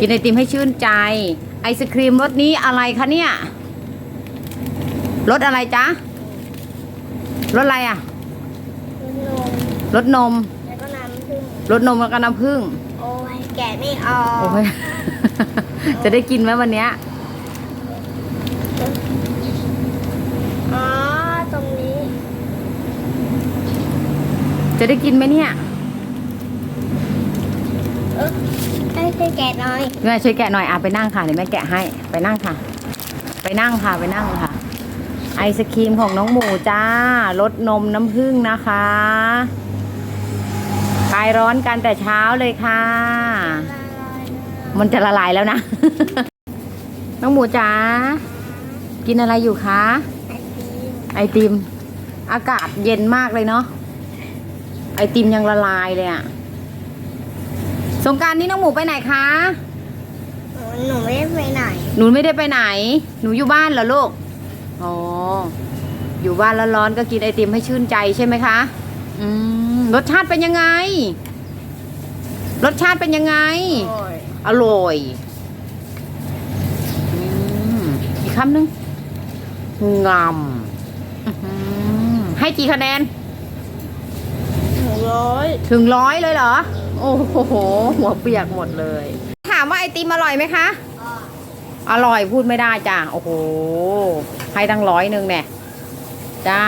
กินไอติมให้ชื่นใจ ไอศครีมรสนี้อะไรคะเนี่ยรสอะไรจ๊ะรสอะไรอะนมรสนมแล้วก็น้ำผึ้งรสนมแล้วก็น้ำผึ้งโอ้ยแกะไม่ออกโอ้ยจะได้กินไหมวันเนี้ยอ๋อตรงนี้ จะได้กินไหมเนี่ยเออ ให้ช่วยแกะหน่อยแม่ช่วยแกะหน่อยอะไปนั่งค่ะเดี๋ยวแม่แกะให้ไปนั่งค่ะ ไปนั่งค่ะไปนั่งค่ะ ไอศครีมของน้องหมูจ้ารสนมน้ำผึ้งนะคะคลายร้อนกันแต่เช้าเลยค่ะ มันจะละลายแล้วนะ น้องหมูจ๋ากินอะไรอยู่คะไอติมไอติมอากาศเย็นมากเลยเนาะไอติมยังละลายเลยอะ สงกรารนี้น้องหมูไปไหนคะหนูไม่ได้ไปไหน หนูไม่ได้ไปไหน หนูอยู่บ้านเหรอลูก อ๋อ อยู่บ้านแล้วร้อนก็กินไอติมให้ชื่นใจใช่ไหมคะ อืม รสชาติเป็นยังไง รสชาติเป็นยังไง โอ้ยอร่อยอืมอีกคำหนึ่งงำอื้อหือให้กี่คะแนน หนูร้อยถึงร้อยเลยเหรอ โอ้โห หัวเปียกหมดเลย ถามว่าไอติมอร่อยไหมคะ อร่อยพูดไม่ได้จ้ะ โอ้โห ให้ตั้งร้อยหนึ่งเนี่ยจ้า